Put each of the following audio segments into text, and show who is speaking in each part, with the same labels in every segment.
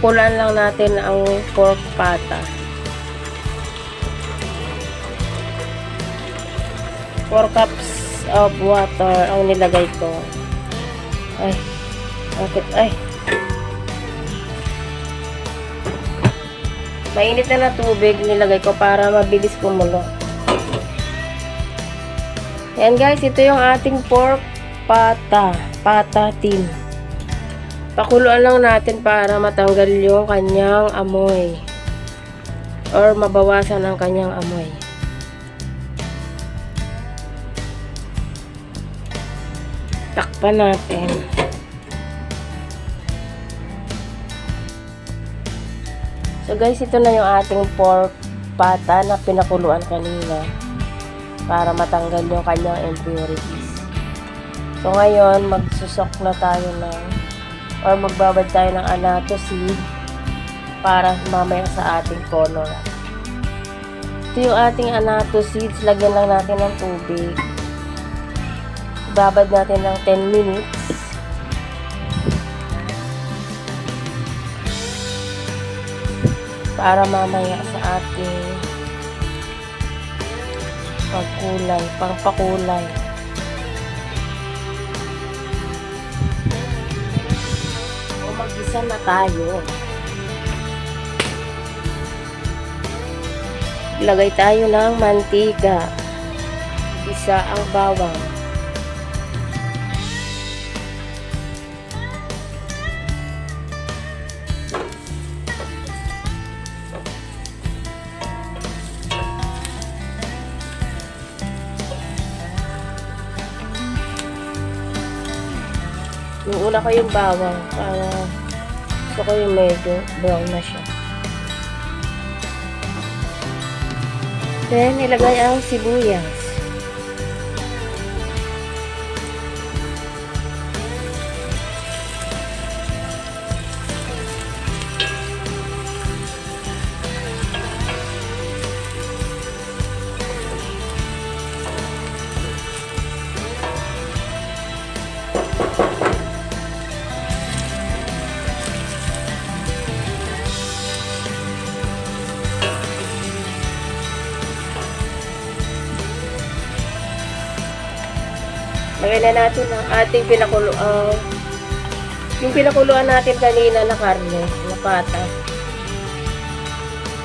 Speaker 1: pakukulan lang natin ang pork pata. 4 cups of water ang nilagay ko. Ay, bakit? Ay. Mainit na na tubig nilagay ko para mabilis kumulo. Yan guys, ito yung ating pork pata. Pata tin. Pakuluan lang natin para matanggal yung kanyang amoy. Or mabawasan ang kanyang amoy. Takpan natin. So guys, ito na yung ating pork pata na pinakuluan kanina para matanggal yung kanyang impurities. So ngayon, magsusok na tayo ng or magbabad tayo ng anato seed para mamaya sa ating color. Ito yung ating anato seeds. Lagyan lang natin ng tubig. Babad natin ng 10 minutes. Para mamaya sa ating pagkulay, pangpakulay. Mag-isa na tayo. Lagay tayo ng mantika. Isa ang bawang. Yung una ko yung bawang para gusto ko yung medyo brown na siya. Then, ilagay ang sibuyas. Lagyan na natin ang ating pinakulo, ah, yung pinakuluan natin kanina na karne, na pata.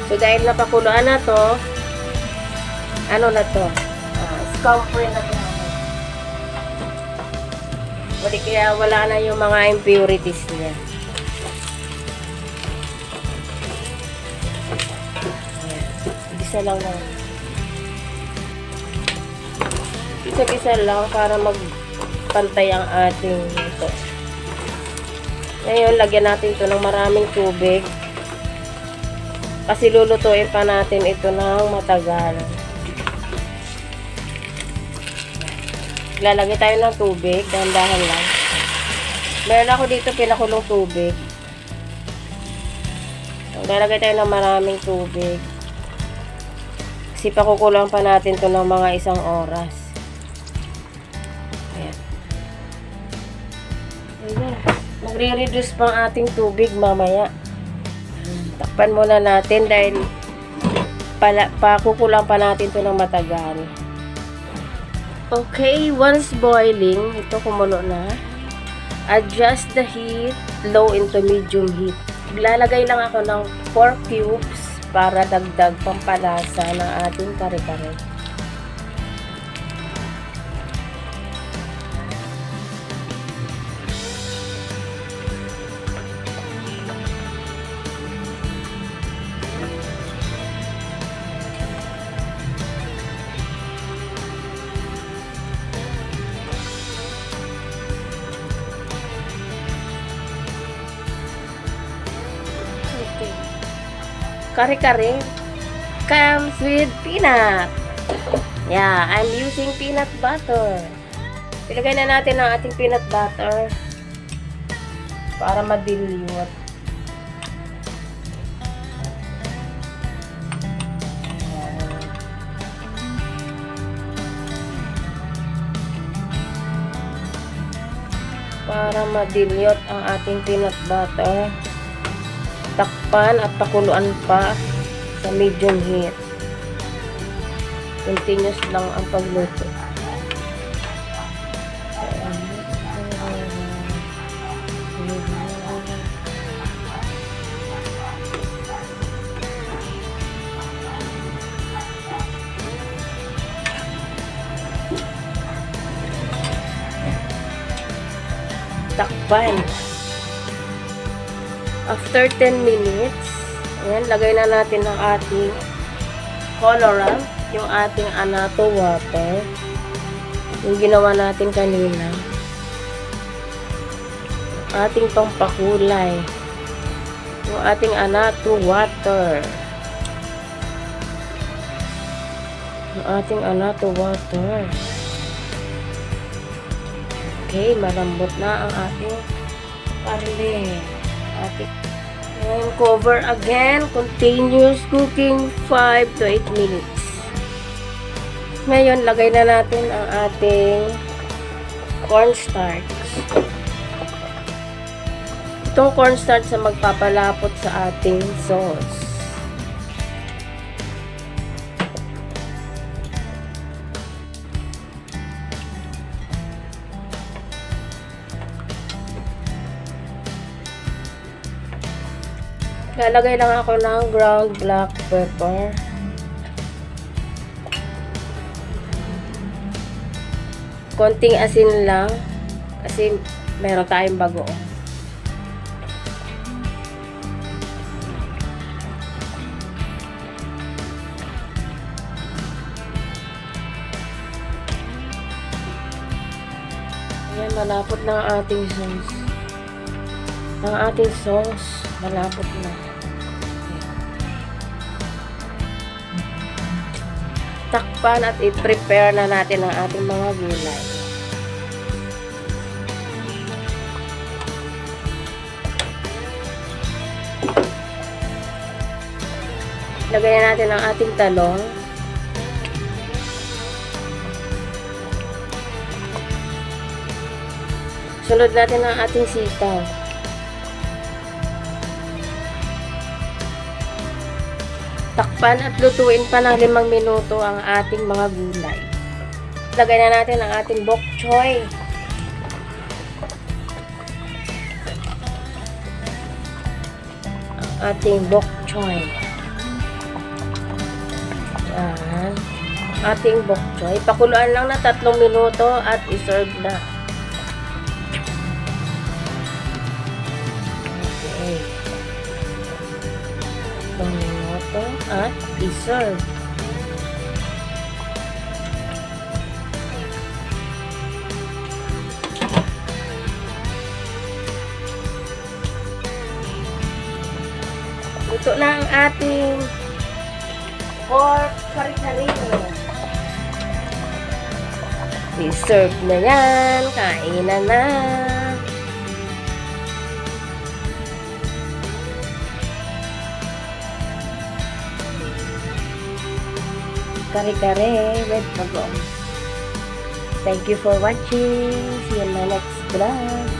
Speaker 1: So, dahil napakuluan na to, ano na to? Uh, scamper na to. Wali kaya wala na yung mga impurities niya. Ayan. Isa lang na. Isa-isa lang para magpantay ang ating ito. Ngayon, lagyan natin ito ng maraming tubig. Kasi lulutuin pa natin ito ng matagal. Lalagay tayo ng tubig, dahan-dahan lang. Meron ako dito pinakulong tubig. Lalagay tayo ng maraming tubig. Kasi pakukulang pa natin to ng mga isang oras. Ayan. Magre-reduce pa ang ating tubig mamaya. Takpan muna natin dahil pala, pakukulang pa natin to ng matagal. Okay, once boiling, ito kumulo na. Adjust the heat, low into medium heat. Lalagay lang ako ng 4 cubes para dagdag pampalasa ng ating kare-kare. Kare-kare comes with peanut. Yeah, I'm using peanut butter. Ilagay na natin ang ating peanut butter para madilyot. Ayan. Para madilyot ang ating peanut butter. Takpan at pakuluan pa sa medium heat. Continuous lang ang pagluto. Takpan. After 10 minutes, ayan, lagay na natin ang ating colorant, yung ating anato water, yung ginawa natin kanina. Ating pampakulay, yung ating anato water. Yung ating anato water. Okay, malambot na ang ating parle. Ating Ngayon, cover again. Continuous cooking 5 to 8 minutes. Ngayon, lagay na natin ang ating cornstarch. Itong cornstarch sa magpapalapot sa ating sauce. Lalagay lang ako ng ground black pepper. Konting asin lang kasi meron tayong bagoong. Ayan, malapot na ang ating sauce. Ang ating sauce, malapot na. Takpan at i-prepare na natin ang ating mga gulay. Lagyan natin ang ating talong. Sunod natin ang ating sitaw. Takpan at lutuin pa ng limang minuto ang ating mga gulay. Lagay na natin ang ating bok choy. Ang ating bok choy. Yan. Ating bok choy. Pakuluan lang na tatlong minuto at iserve na. Okay. Minuto at iserve. Luto na ang ating pork kare-karino. I-serve na yan. Kainan na. Kare-kare with bagong. Thank you for watching. See you in my next vlog.